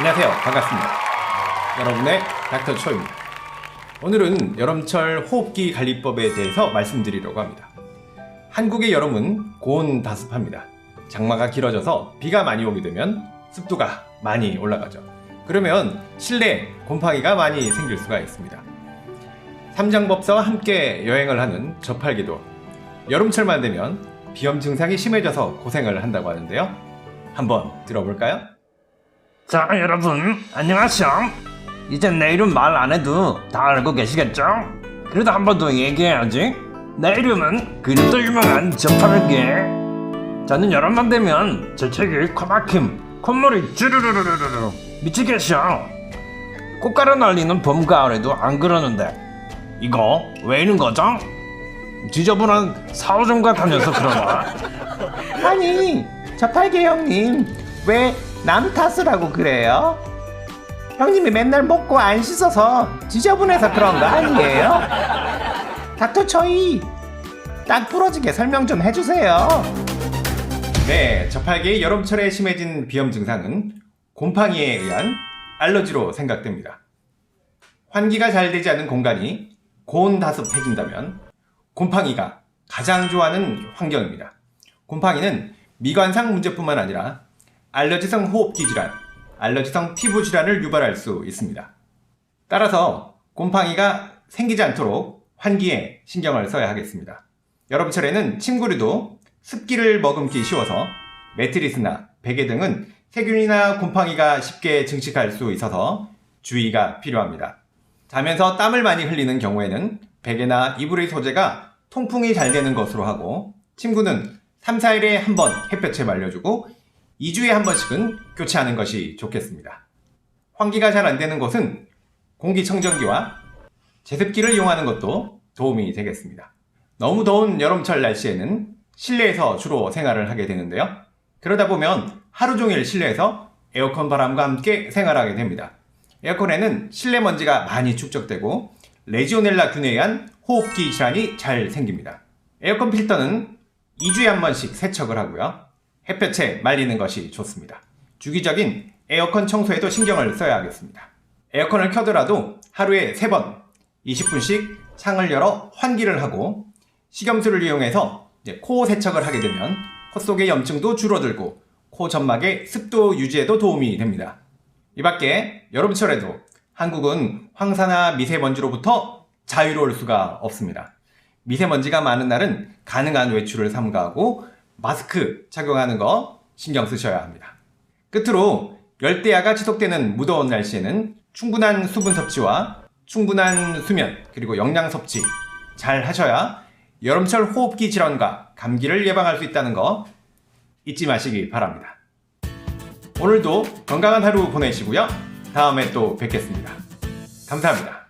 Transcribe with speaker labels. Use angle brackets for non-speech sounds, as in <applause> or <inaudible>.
Speaker 1: 안녕하세요. 반갑습니다. 여러분의 닥터 초입니다. 오늘은 여름철 호흡기 관리법에 대해서 말씀드리려고 합니다. 한국의 여름은 고온 다습합니다. 장마가 길어져서 비가 많이 오게 되면 습도가 많이 올라가죠. 그러면 실내 곰팡이가 많이 생길 수가 있습니다. 삼장법사와 함께 여행을 하는 저팔계도 여름철만 되면 비염 증상이 심해져서 고생을 한다고 하는데요. 한번 들어볼까요?
Speaker 2: 자 여러분 안녕하세요. 이젠 내 이름 말 안 해도 다 알고 계시겠죠? 그래도 한 번 더 얘기해야지. 내 이름은 그림도 유명한 저파르게 저는 여름만 되면 재채기 코막힘 콧물이 쭈르르르르르 미치겠어 꽃가루 날리는 봄 가을에도 안 그러는데 이거 왜 이런 거죠? 지저분한 사오점과 다녀서 그러나? <laughs>
Speaker 3: 아니 저팔계 형님 왜 남 탓을 하고 그래요? 형님이 맨날 먹고 안 씻어서 지저분해서 그런 거 아니에요? 닥터 초이 딱 부러지게 설명 좀 해주세요
Speaker 1: 네, 저팔계의 여름철에 심해진 비염 증상은 곰팡이에 의한 알러지로 생각됩니다. 환기가 잘 되지 않은 공간이 고온다습해진다면 곰팡이가 가장 좋아하는 환경입니다. 곰팡이는 미관상 문제뿐만 아니라 알러지성 호흡기 질환, 알러지성 피부 질환을 유발할 수 있습니다. 따라서 곰팡이가 생기지 않도록 환기에 신경을 써야 하겠습니다. 여름철에는 침구류도 습기를 머금기 쉬워서 매트리스나 베개 등은 세균이나 곰팡이가 쉽게 증식할 수 있어서 주의가 필요합니다. 자면서 땀을 많이 흘리는 경우에는 베개나 이불의 소재가 통풍이 잘 되는 것으로 하고 침구는 3, 4일에 한 번 햇볕에 말려주고 2주에 한 번씩은 교체하는 것이 좋겠습니다. 환기가 잘 안 되는 곳은 공기청정기와 제습기를 이용하는 것도 도움이 되겠습니다. 너무 더운 여름철 날씨에는 실내에서 주로 생활을 하게 되는데요. 그러다 보면 하루 종일 실내에서 에어컨 바람과 함께 생활하게 됩니다. 에어컨에는 실내 먼지가 많이 축적되고 레지오넬라 균에 의한 호흡기 질환이 잘 생깁니다. 에어컨 필터는 2주에 한 번씩 세척을 하고요. 햇볕에 말리는 것이 좋습니다. 주기적인 에어컨 청소에도 신경을 써야 하겠습니다. 에어컨을 켜더라도 하루에 3번 20분씩 창을 열어 환기를 하고 식염수를 이용해서 코 세척을 하게 되면 코 속의 염증도 줄어들고 코 점막의 습도 유지에도 도움이 됩니다. 이 밖에 여름철에도 한국은 황사나 미세먼지로부터 자유로울 수가 없습니다. 미세먼지가 많은 날은 가능한 외출을 삼가하고 마스크 착용하는 거 신경 쓰셔야 합니다. 끝으로 열대야가 지속되는 무더운 날씨에는 충분한 수분 섭취와 충분한 수면 그리고 영양 섭취 잘 하셔야 여름철 호흡기 질환과 감기를 예방할 수 있다는 거 잊지 마시기 바랍니다. 오늘도 건강한 하루 보내시고요. 다음에 또 뵙겠습니다. 감사합니다.